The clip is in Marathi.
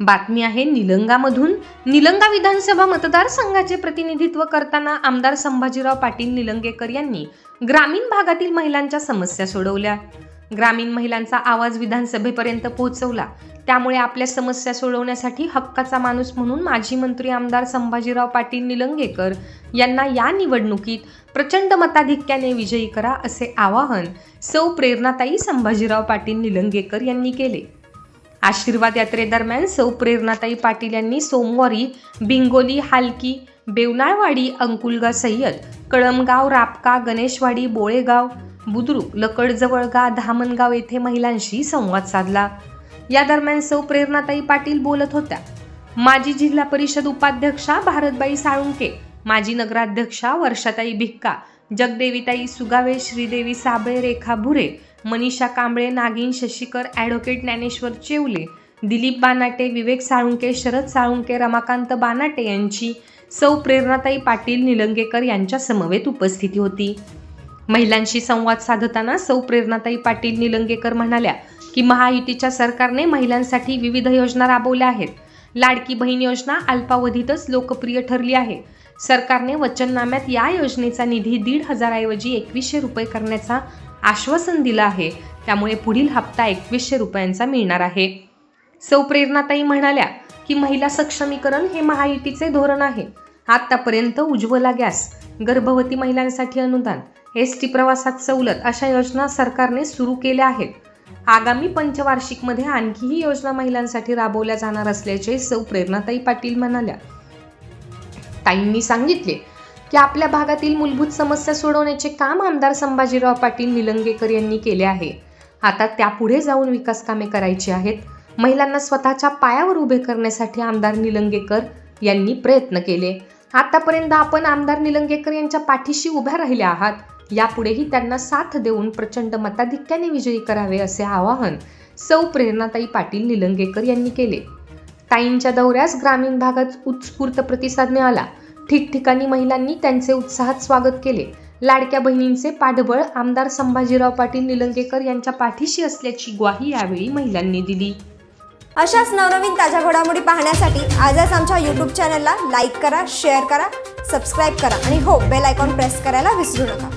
बातमी आहे निलंगामधून. निलंगा विधानसभा मतदारसंघाचे प्रतिनिधित्व करताना आमदार संभाजीराव पाटील निलंगेकर यांनी ग्रामीण भागातील महिलांच्या समस्या सोडवल्या. ग्रामीण महिलांचा आवाज विधानसभेपर्यंत पोहोचवला. त्यामुळे आपल्या समस्या सोडवण्यासाठी हक्काचा माणूस म्हणून माजी मंत्री आमदार संभाजीराव पाटील निलंगेकर यांना या निवडणुकीत प्रचंड मताधिक्याने विजयी करा असे आवाहन सौ प्रेरणाताई संभाजीराव पाटील निलंगेकर यांनी केले. आशीर्वाद यात्रेदरम्यान सौ प्रेरणाताई पाटील यांनी सोमवारी बिंगोली हालकी बेवनाळवाडी अंकुलगा सय्यद कळमगाव रापका गणेशवाडी बोळेगाव बुद्रुक लकडजवळगा धामणगाव येथे महिलांशी संवाद साधला. या दरम्यान सौ प्रेरणाताई पाटील बोलत होत्या माजी जिल्हा परिषद उपाध्यक्षा भारतबाई साळुंके माजी नगराध्यक्षा वर्षाताई भिक्का जगदेवीताई सुगावे श्रीदेवी साबळे रेखा भुरे मनीषा कांबळे नागिन शशिकर ॲडव्होकेट ज्ञानेश्वर चेवले दिलीप बानाटे विवेक साळुंके शरद साळुंके रमाकांत बानाटे यांची सौ प्रेरणाताई पाटील निलंगेकर यांच्या समवेत उपस्थिती होती. महिलांशी संवाद साधताना सौ प्रेरणाताई पाटील निलंगेकर म्हणाल्या की महायुतीच्या सरकारने महिलांसाठी विविध योजना राबवल्या आहेत. लाडकी बहीण योजना अल्पावधीतच लोकप्रिय ठरली आहे. सरकारने वचननाम्यात या योजनेचा निधी दीड हजाराऐवजी एकवीसशे रुपये करण्याचा आश्वासन दिलं आहे. त्यामुळे पुढील हप्ता एकवीसशे रुपयांचा मिळणार आहे. सौ प्रेरणाताई म्हणाल्या की महिला सक्षमीकरण हे महायुतीचे धोरण आहे. आत्तापर्यंत उज्ज्वला गॅस गर्भवती महिलांसाठी अनुदान एस टी प्रवासात सवलत अशा योजना सरकारने सुरू केल्या आहेत. आगामी पंचवार्षिकमध्ये आणखीही योजना महिलांसाठी राबवल्या जाणार असल्याचे सौ प्रेरणाताई पाटील म्हणाल्या. ताईंनी सांगितले की आपल्या भागातील मूलभूत समस्या सोडवण्याचे काम आमदार संभाजीराव पाटील निलंगेकर यांनी केले आहे. आता त्यापुढे जाऊन विकास कामे करायची आहेत. महिलांना स्वतःच्या पायावर उभे करण्यासाठी आमदार निलंगेकर यांनी प्रयत्न केले. आतापर्यंत आपण आमदार निलंगेकर यांच्या पाठीशी उभ्या राहिल्या आहात. यापुढेही त्यांना साथ देऊन प्रचंड मताधिक्याने विजयी करावे असे आवाहन सौ प्रेरणाताई पाटील निलंगेकर यांनी केले. ताईंच्या दौऱ्यास ग्रामीण भागात उत्स्फूर्त प्रतिसाद मिळाला. ठिकठिकाणी महिलांनी त्यांचे उत्साहात स्वागत केले. लाडक्या बहिणींचे पाठबळ आमदार संभाजीराव पाटील निलंगेकर यांच्या पाठीशी असल्याची ग्वाही यावेळी महिलांनी दिली. अशाच नवनवीन ताज्या घडामोडी पाहण्यासाठी आजच आमच्या यूट्यूब चॅनलला लाईक करा शेअर करा सबस्क्राईब करा आणि हो बेल आयकॉन प्रेस करायला विसरू नका.